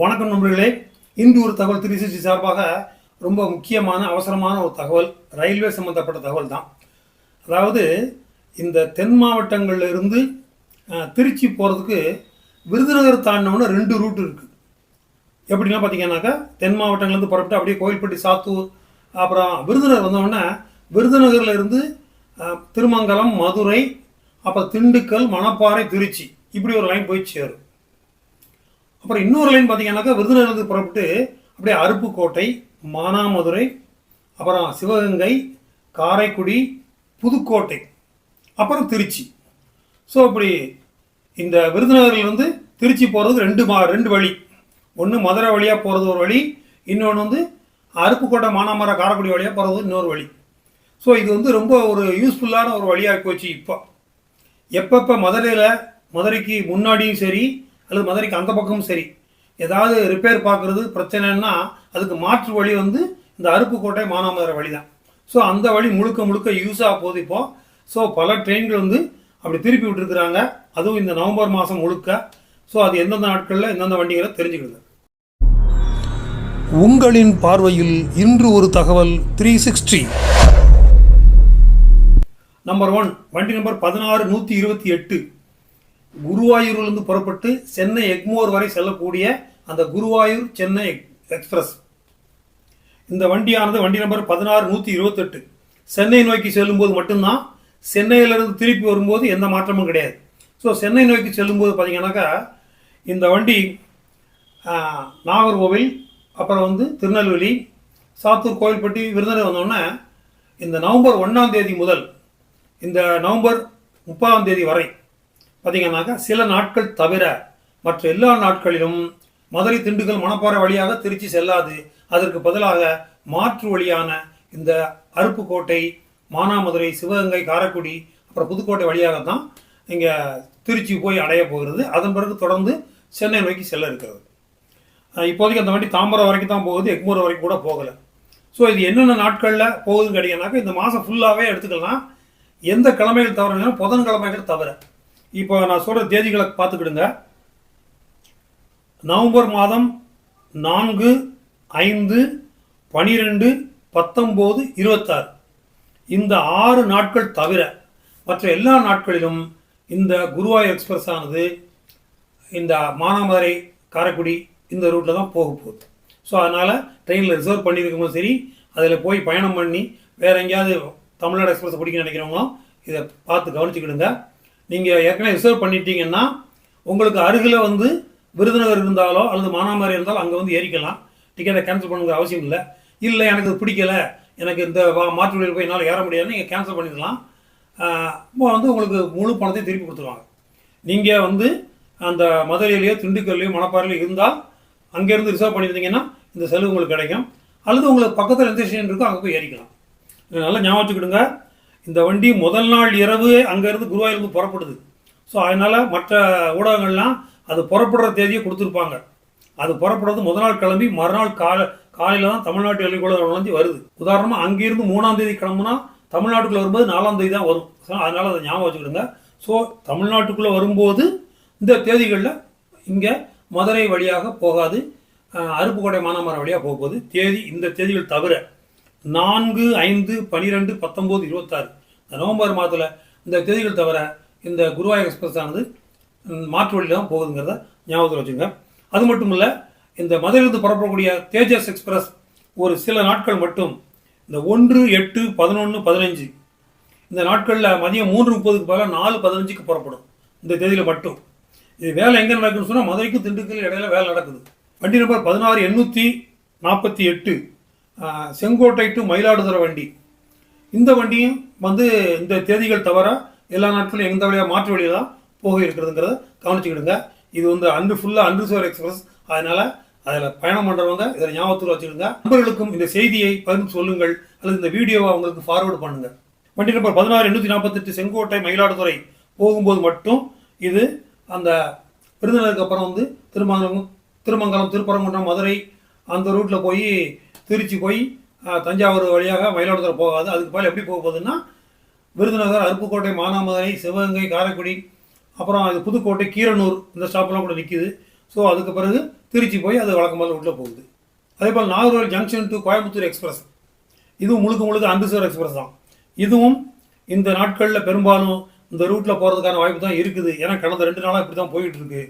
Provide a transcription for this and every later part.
வணக்கம் நண்பர்களே. இன்று ஒரு தகவல் த்ரீ சிக்ஸ்டி சார்பாக ரொம்ப முக்கியமான அவசரமான ஒரு தகவல் ரயில்வே சம்மந்தப்பட்ட தகவல் தான். அதாவது இந்த தென் மாவட்டங்களில் இருந்து திருச்சி போகிறதுக்கு விருதுநகர் தாண்டினோன்னு ரெண்டு ரூட் இருக்குது எப்படின்னா பார்த்தீங்கன்னாக்கா தென் மாவட்டங்கள்லேருந்து புறப்பட்டு அப்படியே கோயில்பட்டி சாத்தூர் அப்புறம் விருதுநகர் வந்தோடனே விருதுநகர்ல இருந்து திருமங்கலம் மதுரை அப்புறம் திண்டுக்கல் மணப்பாறை திருச்சி. இப்படி ஒரு லைன் போய் சேரும். அப்புறம் இன்னொரு லைன் பார்த்தீங்கன்னாக்கா விருதுநகர்லேருந்து புறப்பட்டு அப்படியே அருப்புக்கோட்டை மானாமதுரை அப்புறம் சிவகங்கை காரைக்குடி புதுக்கோட்டை அப்புறம் திருச்சி. ஸோ அப்படி இந்த விருதுநகர்லேருந்து திருச்சி போகிறது ரெண்டு மா ரெண்டு வழி. ஒன்று மதுரை வழியாக போகிறது ஒரு வழி இன்னொன்று வந்து அருப்புக்கோட்டை மானாமர காரைக்குடி வழியாக போகிறது இன்னொரு வழி. ஸோ இது வந்து ரொம்ப ஒரு யூஸ்ஃபுல்லான ஒரு வழியாக போச்சு இப்போ. எப்பப்போ மதுரையில் மதுரைக்கு முன்னாடியும் சரி அல்லது மதுரைக்கு அந்த பக்கமும் சரி. ஏதாவது ரிப்பேர் பார்க்குறது பிரச்சனைன்னா அதுக்கு மாற்று வழி வந்து இந்த அருப்புக்கோட்டை மானாமதுரை வழி தான் ஸோ அந்த வழி முழுக்க முழுக்க யூஸ் ஆக போகுது இப்போ. ஸோ பல ட்ரெயின்கள் வந்து அப்படி திருப்பி விட்டுருக்குறாங்க. அதுவும் இந்த நவம்பர் மாதம் முழுக்க. ஸோ அது எந்தெந்த நாட்களில் எந்தெந்த வண்டிகளை தெரிஞ்சுக்கிடுது உங்களின் பார்வையில் இன்று ஒரு தகவல் த்ரீ சிக்ஸ்டி நம்பர் ஒன் வண்டி நம்பர் பதினாறு நூற்றி இருபத்தி எட்டு. குருவாயூரிலிருந்து புறப்பட்டு சென்னை எக்மோர் வரை செல்லக்கூடிய அந்த குருவாயூர் சென்னை எக்- எக்ஸ்பிரஸ். இந்த வண்டியானது வண்டி நம்பர் பதினாறு நூற்றி இருபத்தெட்டு. சென்னை நோக்கி செல்லும்போது மட்டும்தான் சென்னையிலிருந்து திருப்பி வரும்போது எந்த மாற்றமும் கிடையாது. ஸோ சென்னை நோக்கி செல்லும்போது பார்த்தீங்கன்னாக்கா இந்த வண்டி நாகர்கோவில் அப்புறம் வந்து திருநெல்வேலி சாத்தூர் கோவில்பட்டி விருதுநகர் வந்தோடனே இந்த நவம்பர் ஒன்றாம் தேதி முதல் இந்த நவம்பர் முப்பதாம் தேதி வரை பார்த்தீங்கன்னாக்கா சில நாட்கள் தவிர மற்ற எல்லா நாட்களிலும் மதுரை திண்டுக்கல் மணப்பாறை வழியாக திருச்சி செல்லாது. அதற்கு பதிலாக மாற்று வழியான இந்த அருப்புக்கோட்டை மானாமதுரை சிவகங்கை காரைக்குடி அப்புறம் புதுக்கோட்டை வழியாக தான் இங்கே திருச்சி போய் அடைய போகிறது. அதன் பிறகு தொடர்ந்து சென்னை நோக்கி செல்ல இருக்கிறது. இப்போதைக்கு அந்த வண்டி தாம்பரம் வரைக்கும் தான் போகுது. எக்மூர் வரைக்கும் கூட போகலை. ஸோ இது என்னென்ன நாட்களில் போகுதுன்னு கேட்டிங்கன்னாக்கா இந்த மாதம் ஃபுல்லாகவே எடுத்துக்கலாம். எந்த கிழமைகள் தவிர புதன்கிழமைகள் தவிர. இப்போ நான் சொல்கிற தேதிகளை பார்த்துக்கிடுங்க. நவம்பர் மாதம் நான்கு ஐந்து பனிரெண்டு பத்தொம்போது இருபத்தாறு. இந்த ஆறு நாட்கள் தவிர மற்ற எல்லா நாட்களிலும் இந்த குருவாயூர் எக்ஸ்பிரஸ் ஆனது இந்த மானாமதுரை காரைக்குடி இந்த ரூட்டில் தான் போக போகுது. ஸோ அதனால் ட்ரெயினில் ரிசர்வ் பண்ணியிருக்கும்போது சரி அதில் போய் பயணம் பண்ணி வேறு எங்கேயாவது தமிழ்நாடு எக்ஸ்பிரஸ் பிடிக்க நினைக்கிறவங்களும் இதை பார்த்து கவனிச்சுக்கிடுங்க. நீங்கள் ஏற்கனவே ரிசர்வ் பண்ணிட்டீங்கன்னா உங்களுக்கு அருகில் வந்து விருதுநகர் இருந்தாலோ அல்லது மானாமதுரை இருந்தாலும் அங்கே வந்து ஏறிக்கலாம். டிக்கெட்டை கேன்சல் பண்ணுங்கிற அவசியம் இல்லை. இல்லை எனக்கு இது பிடிக்கல. எனக்கு இந்த வா- மாற்று வழியில் போய் என்னால் ஏற முடியாதுன்னு நீங்கள் கேன்சல் பண்ணிடலாம். இப்போ வந்து உங்களுக்கு முழு பணத்தையும் திருப்பி கொடுத்துருவாங்க. நீங்கள் வந்து அந்த மதுரையிலையோ திண்டுக்கல்லையோ மணப்பாறையிலையோ இருந்தால் அங்கேருந்து ரிசர்வ் பண்ணியிருந்தீங்கன்னா இந்த செலவு உங்களுக்கு கிடைக்கும். அல்லது உங்களுக்கு பக்கத்தில் எந்த ஸ்டேஷன் இருக்கோ அங்கே போய் ஏறிக்கலாம். நல்லா ஞாபகம் வச்சுக்கிடுங்க. இந்த வண்டி முதல் நாள் இரவு அங்கேருந்து குருவாயூருக்கு புறப்படுது. ஸோ அதனால் மற்ற ஊடகங்கள்லாம் அது புறப்படுற தேதியை கொடுத்துருப்பாங்க. அது புறப்படுறது முதல் நாள் கிளம்பி மறுநாள் காலை காலையில் தான் தமிழ்நாட்டு வெளிக்கூட நுழைஞ்சி வருது. உதாரணமாக அங்கேருந்து மூணாம் தேதி கிளம்புனா தமிழ்நாட்டுக்குள்ளே வரும்போது நாலாம் தேதி தான் வரும். ஸோ அதனால் அதை ஞாபகம் வச்சுக்கிடுங்க. ஸோ தமிழ்நாட்டுக்குள்ளே வரும்போது இந்த தேதிகளில் இங்கே மதுரை வழியாக போகாது. அருப்புக்கோடை அருப்புக்கோட்டை மானாமரம் வழியாக போகும்போது தேதி இந்த தேதிகள் தவிர நான்கு ஐந்து பனிரெண்டு பத்தொம்போது இருபத்தாறு. நவம்பர் மாதத்தில் இந்த தேதிகள் தவிர இந்த குருவாயூர் எக்ஸ்பிரஸ் ஆனது மாற்று வழியில் தான் போகுதுங்கிறத ஞாபகத்தில் வச்சுங்க. அது மட்டும் இல்லை இந்த மதுரையிலிருந்து புறப்படக்கூடிய தேஜஸ் எக்ஸ்பிரஸ் ஒரு சில நாட்கள் மட்டும் இந்த ஒன்று எட்டு பதினொன்று பதினஞ்சு இந்த நாட்களில் மதியம் மூன்று முப்பதுக்கு பதிலாக நாலு பதினஞ்சுக்கு புறப்படும். இந்த தேதியில் மட்டும். இது வேலை எங்கே நடக்குதுன்னு சொன்னால் மதுரைக்கும் திண்டுக்கல் இடையில வேலை நடக்குது. வண்டி நம்பர் பதினாறு எண்ணூற்றி நாற்பத்தி எட்டு செங்கோட்டை டு மயிலாடுதுறை வண்டி. இந்த வண்டியும் வந்து இந்த தேதிகள் தவிர எல்லா நாட்களும் எந்த வழியாக மாற்று வழியாக தான் போக இருக்கிறதுங்கிறத கவனிச்சுக்கிடுங்க. இது வந்து அன்று ஃபுல்லாக அன்ரிசர்வ் எக்ஸ்பிரஸ் அதனால் அதில் பயணம் பண்ணுறவங்க இதில் ஞாபகத்தில் வச்சுக்கிடுங்க. நண்பர்களுக்கும் இந்த செய்தியை பகிர்ந்து சொல்லுங்கள். அல்லது இந்த வீடியோவை அவங்களுக்கு ஃபார்வர்டு பண்ணுங்கள் வண்டி நம்பர் பதினாறு எண்ணூற்றி நாற்பத்தெட்டு செங்கோட்டை மயிலாடுதுறை போகும்போது மட்டும் இது அந்த விருதுநகருக்கு அப்புறம் வந்து திருமங்கலம் திருமங்கலம் திருப்பரங்குன்றம் மதுரை அந்த ரூட்டில் போய் திருச்சி போய் தஞ்சாவூர் வழியாக மயிலாடுதுறை போகாது. அதுக்கு பதில் எப்படி போக போகுதுன்னா விருதுநகர் அருப்புக்கோட்டை மானாமதுரை சிவகங்கை காரைக்குடி அப்புறம் அது புதுக்கோட்டை கீரனூர் இந்த ஸ்டாப்லாம் கூட நிற்கிது ஸோ அதுக்கு பிறகு திருச்சி போய் அது வழக்கமாக உள்ளே போகுது. அதே போல் Nagercoil junction to Coimbatore express இதுவும் முழுக்க முழுக்க அமிர்தசர் எக்ஸ்பிரஸ் தான். இதுவும் இந்த நாட்களில் பெரும்பாலும் இந்த ரூட்டில் போகிறதுக்கான வாய்ப்பு தான் இருக்குது. ஏன்னா கடந்த ரெண்டு நாளாக இப்படி தான் போயிட்டு இருக்கு.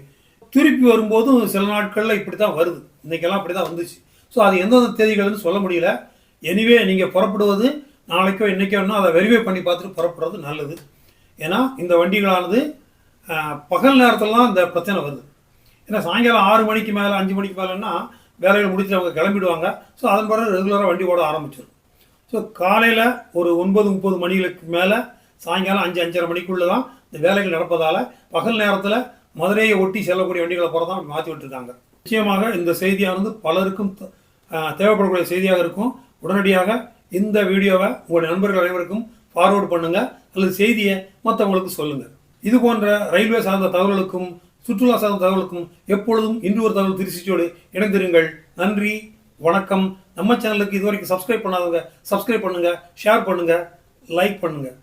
திருப்பி வரும்போதும் சில நாட்களில் இப்படி தான் வருது. இன்றைக்கெல்லாம் அப்படி தான் வந்துச்சு. ஸோ அது எந்தெந்த தேதிகள்னு சொல்ல முடியல. எனிவே நீங்கள் புறப்படுவது நாளைக்கோ இன்றைக்கோ இன்னைக்கோன்னா அதை வெரிஃபை பண்ணி பார்த்துட்டு புறப்படுறது நல்லது. ஏன்னா இந்த வண்டிகளானது பகல் நேரத்துலலாம் இந்த பிரச்சனை வருது. ஏன்னா சாயங்காலம் ஆறு மணிக்கு மேலே அஞ்சு மணிக்கு மேலேன்னா வேலைகள் முடிச்சு அவங்க கிளம்பிடுவாங்க. ஸோ அதன் பிறகு ரெகுலராக வண்டி ஓட ஆரம்பிச்சிடும் ஸோ காலையில் ஒரு ஒன்பது முப்பது மணிகளுக்கு மேலே சாயங்காலம் அஞ்சு அஞ்சரை மணிக்குள்ளே தான் இந்த வேலைகள் நடப்பதால் பகல் நேரத்தில் மதுரையை ஒட்டி செல்லக்கூடிய வண்டிகளை போகிறதா மாற்றி விட்டுருக்காங்க. நிச்சயமாக இந்த செய்தியானது பலருக்கும் தேவைப்படக்கூடிய செய்தியாக இருக்கும். உடனடியாக இந்த வீடியோவை உங்களுடைய நண்பர்கள் அனைவருக்கும் ஃபார்வர்டு பண்ணுங்கள் அல்லது செய்தியை மற்றவங்களுக்கு சொல்லுங்கள் இது போன்ற ரயில்வே சார்ந்த தகவல்களுக்கும் சுற்றுலா சார்ந்த தகவலுக்கும் எப்பொழுதும் இன்று ஒரு தகவல் திருச்சியோடு இணைந்திருங்கள். நன்றி வணக்கம். நம்ம சேனலுக்கு இதுவரைக்கும் சப்ஸ்கிரைப் பண்ணாதவங்க சப்ஸ்கிரைப் பண்ணுங்கள் ஷேர் பண்ணுங்கள் லைக் பண்ணுங்கள்